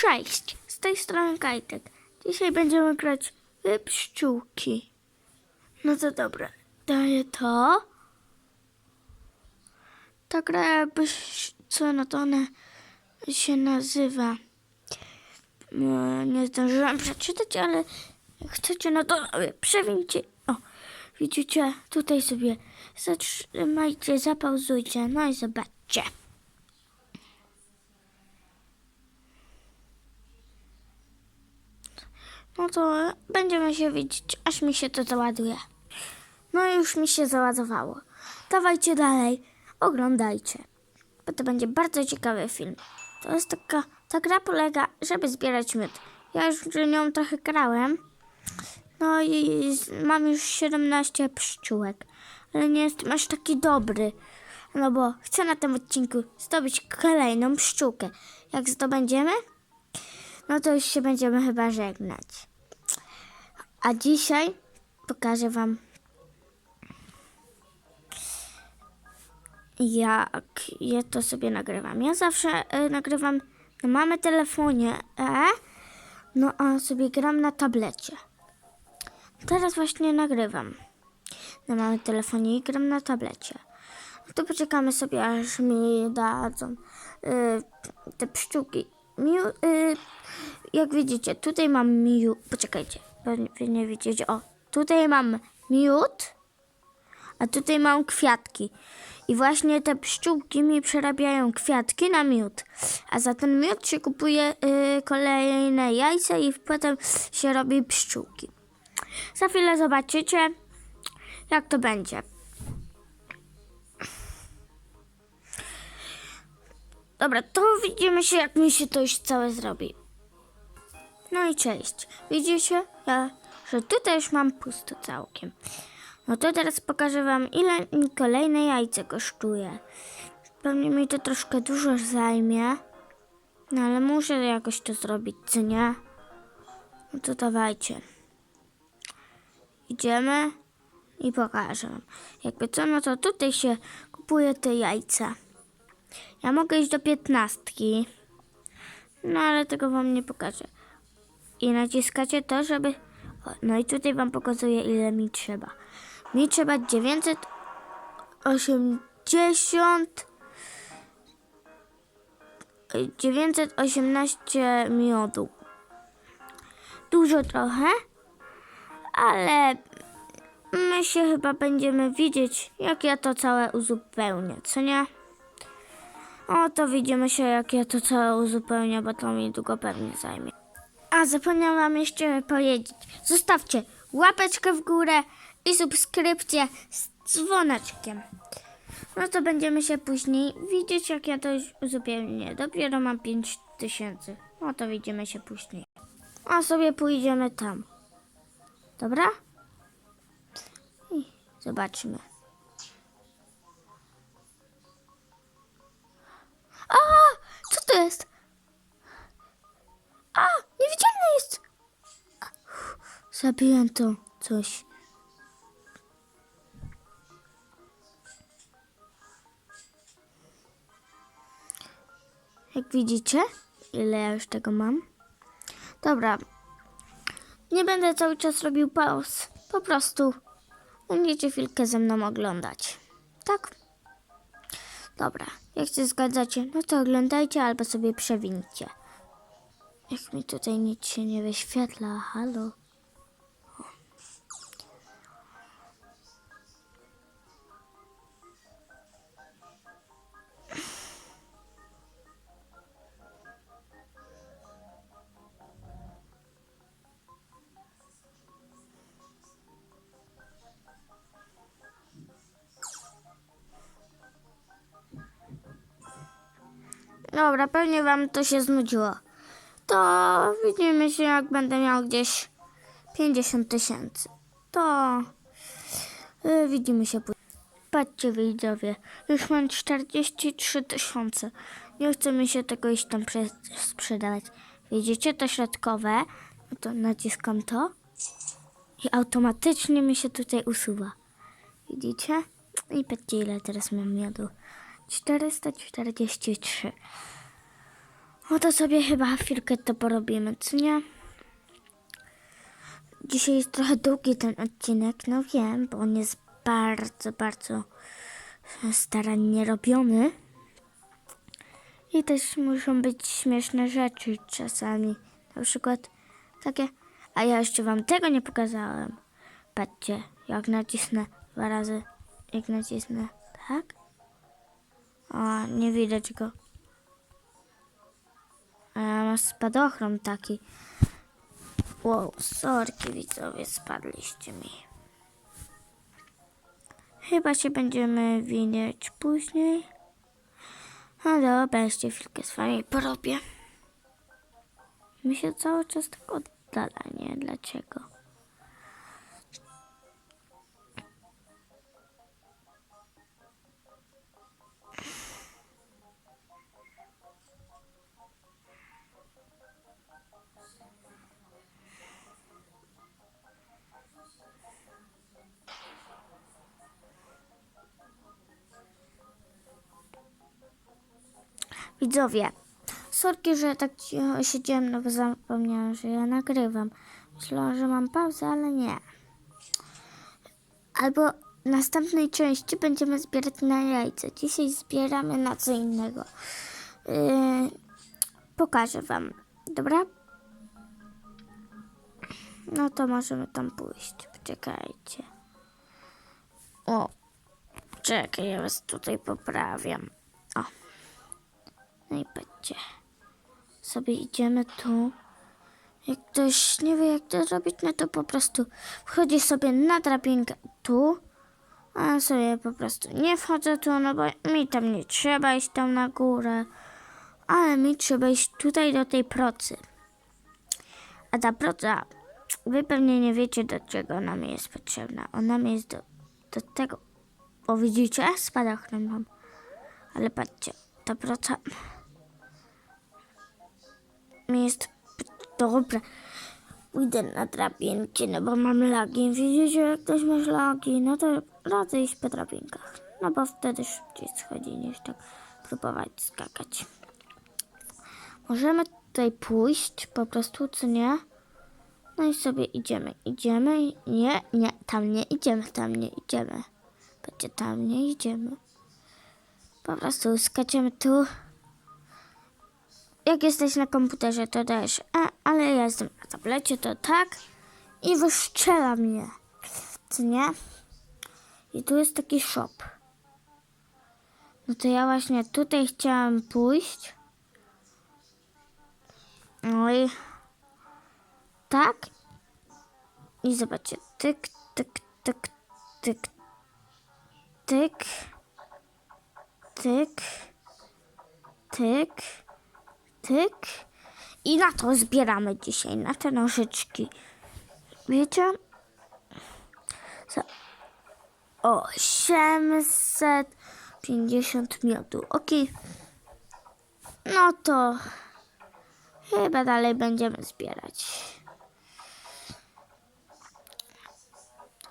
Cześć, z tej strony Kajtek. Dzisiaj będziemy grać w pszczółki. No to dobra, daję to. Ta gra jakbyś, co no to ona się nazywa. No, nie zdążyłam przeczytać, ale jak chcecie, no to przewincie. O, widzicie, tutaj sobie zatrzymajcie, zapauzujcie, no i zobaczcie. No to będziemy się widzieć, aż mi się to załaduje. No już mi się załadowało. Dawajcie dalej, oglądajcie, bo to będzie bardzo ciekawy film. To jest taka, ta gra polega, żeby zbierać miód. Ja już nią trochę grałem. No i mam już 17 pszczółek, ale nie jestem aż taki dobry. No bo chcę na tym odcinku zdobyć kolejną pszczółkę. Jak zdobędziemy, no to już się będziemy chyba żegnać. A dzisiaj pokażę Wam, jak ja to sobie nagrywam. Ja zawsze e, nagrywam na mamy telefonie, e, no a sobie gram na tablecie. Teraz właśnie nagrywam na mamy telefonie i gram na tablecie. No to poczekamy sobie, aż mi dadzą y, te pszczółki. Miu, y, jak widzicie, tutaj mam miód. Poczekajcie, wy nie widzicie. O, tutaj mam miód, a tutaj mam kwiatki. I właśnie te pszczółki mi przerabiają kwiatki na miód. A za ten miód się kupuje y, kolejne jajca i potem się robi pszczółki. Za chwilę zobaczycie, jak to będzie. Dobra, to widzimy się, jak mi się to już całe zrobi. No i cześć. Widzicie, ja, że tutaj już mam pusto całkiem. No to teraz pokażę wam, ile mi kolejne jajce kosztuje. Pewnie mi to troszkę dużo zajmie. No ale muszę jakoś to zrobić, co nie? No to dawajcie. Idziemy i pokażę wam. Jakby co, no to tutaj się kupuje te jajca. Ja mogę iść do piętnastki. No ale tego wam nie pokażę. I naciskacie to, żeby... No i tutaj wam pokazuję, ile mi trzeba. Mi trzeba 980... 918 miodu. Dużo trochę, ale my się chyba będziemy widzieć, jak ja to całe uzupełnię, co nie? O, to widzimy się, jak ja to całe uzupełnię, bo to mi długo pewnie zajmie. A, zapomniałam jeszcze powiedzieć. Zostawcie łapeczkę w górę i subskrypcję z dzwoneczkiem. No to będziemy się później widzieć, jak ja to już uzupełnię. Dopiero mam 5000. No to widzimy się później. A sobie pójdziemy tam. Dobra? I zobaczmy. A, co to jest? A, niewidzialne jest. A, uff, Zabiłem to coś. Jak widzicie, ile ja już tego mam. Dobra. Nie będę cały czas robił pauz. Po prostu będziecie chwilkę ze mną oglądać. Tak? Dobra, jak się zgadzacie, no to oglądajcie albo sobie przewincie. Jak mi tutaj nic się nie wyświetla, halo. Dobra, pewnie wam to się znudziło. To widzimy się, jak będę miał gdzieś 50 tysięcy. To y, widzimy się później. Patrzcie widzowie, już mam 43 tysiące. Nie chce mi się tego iść tam prze- sprzedawać. Widzicie to środkowe? No to naciskam to i automatycznie mi się tutaj usuwa. Widzicie? I patrzcie ile teraz mam miodu. 443. No to sobie chyba chwilkę to porobimy, co nie? Dzisiaj jest trochę długi ten odcinek, no wiem, bo on jest bardzo, bardzo starannie robiony. I też muszą być śmieszne rzeczy czasami. Na przykład takie, a ja jeszcze wam tego nie pokazałem. Patrzcie, jak nacisnę dwa razy, jak nacisnę, tak? O, nie widać go. A ja spadochron taki. Wow, sorki widzowie, spadliście mi. Chyba się będziemy widzieć później. No dobra, jeszcze chwilkę z wami porobię. Mi się cały czas tak oddala, nie? Dlaczego? Widzowie, sorki, że tak siedziałem, no bo zapomniałam, że ja nagrywam. Myślałam, że mam pauzę, ale nie. Albo w następnej części będziemy zbierać na jajce. Dzisiaj zbieramy na co innego. Yy, pokażę wam, dobra? No to możemy tam pójść. Poczekajcie. O, czekaj, ja was tutaj poprawiam. O. No i patrzcie. Sobie idziemy tu. Jak ktoś nie wie, jak to zrobić, no to po prostu wchodzi sobie na drabinkę tu. A sobie po prostu nie wchodzę tu, no bo mi tam nie trzeba iść tam na górę. Ale mi trzeba iść tutaj do tej procy. A ta proca, wy pewnie nie wiecie, do czego ona mi jest potrzebna. Ona mi jest do, do tego. Bo widzicie, spadochron mam. Ale patrzcie, ta proca mi jest dobra. Pójdę na drabinki, no bo mam lagi. Widzicie, jak ktoś ma lagi, no to radzę iść po drabinkach. No bo wtedy szybciej schodzi niż tak próbować skakać. Możemy tutaj pójść po prostu, co nie? No i sobie idziemy, idziemy, nie, nie, tam nie idziemy, tam nie idziemy. Będzie tam nie idziemy. Po prostu skaczemy tu. Jak jesteś na komputerze, to też, a, ale ja jestem na tablecie, to tak. I wyszczela mnie. Co nie? I tu jest taki shop. No to ja właśnie tutaj chciałam pójść. No i tak. I zobaczcie. Tyk, tyk, tyk, tyk, tyk, tyk, tyk, tyk. I na to zbieramy dzisiaj, na te nożyczki. Wiecie? Za 850 miodu. Ok. No to chyba dalej będziemy zbierać.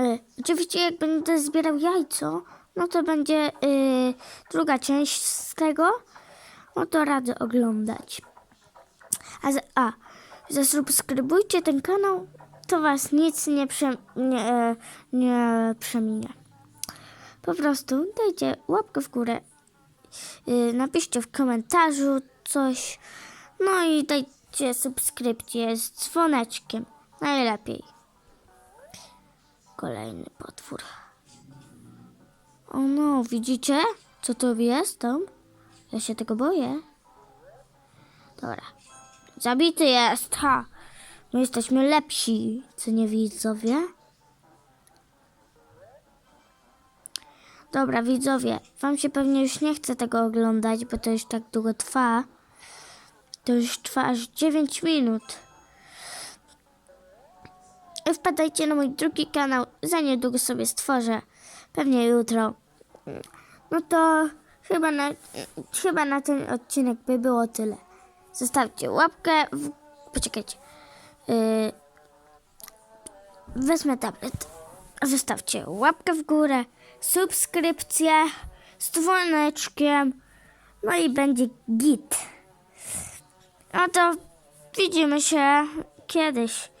Y, oczywiście jak będę zbierał jajco, no to będzie y, druga część z tego. No to radzę oglądać. A, za, a zasubskrybujcie ten kanał, to was nic nie, prze, nie, e, nie przeminie. Po prostu dajcie łapkę w górę, y, napiszcie w komentarzu coś, no i dajcie subskrypcję z dzwoneczkiem, najlepiej. Kolejny potwór. O no, widzicie, co to jest tam? Ja się tego boję. Dobra. Zabity jest, ha! My jesteśmy lepsi, co nie widzowie? Dobra, widzowie, wam się pewnie już nie chce tego oglądać, bo to już tak długo trwa. To już trwa aż 9 minut. I Wpadajcie na mój drugi kanał, za niedługo sobie stworzę. Pewnie jutro. No to chyba na, chyba na ten odcinek by było tyle. Zostawcie łapkę. W... Poczekajcie. Yy... Wezmę tablet. Zostawcie łapkę w górę, subskrypcję z dzwoneczkiem. No i będzie git. No to widzimy się kiedyś.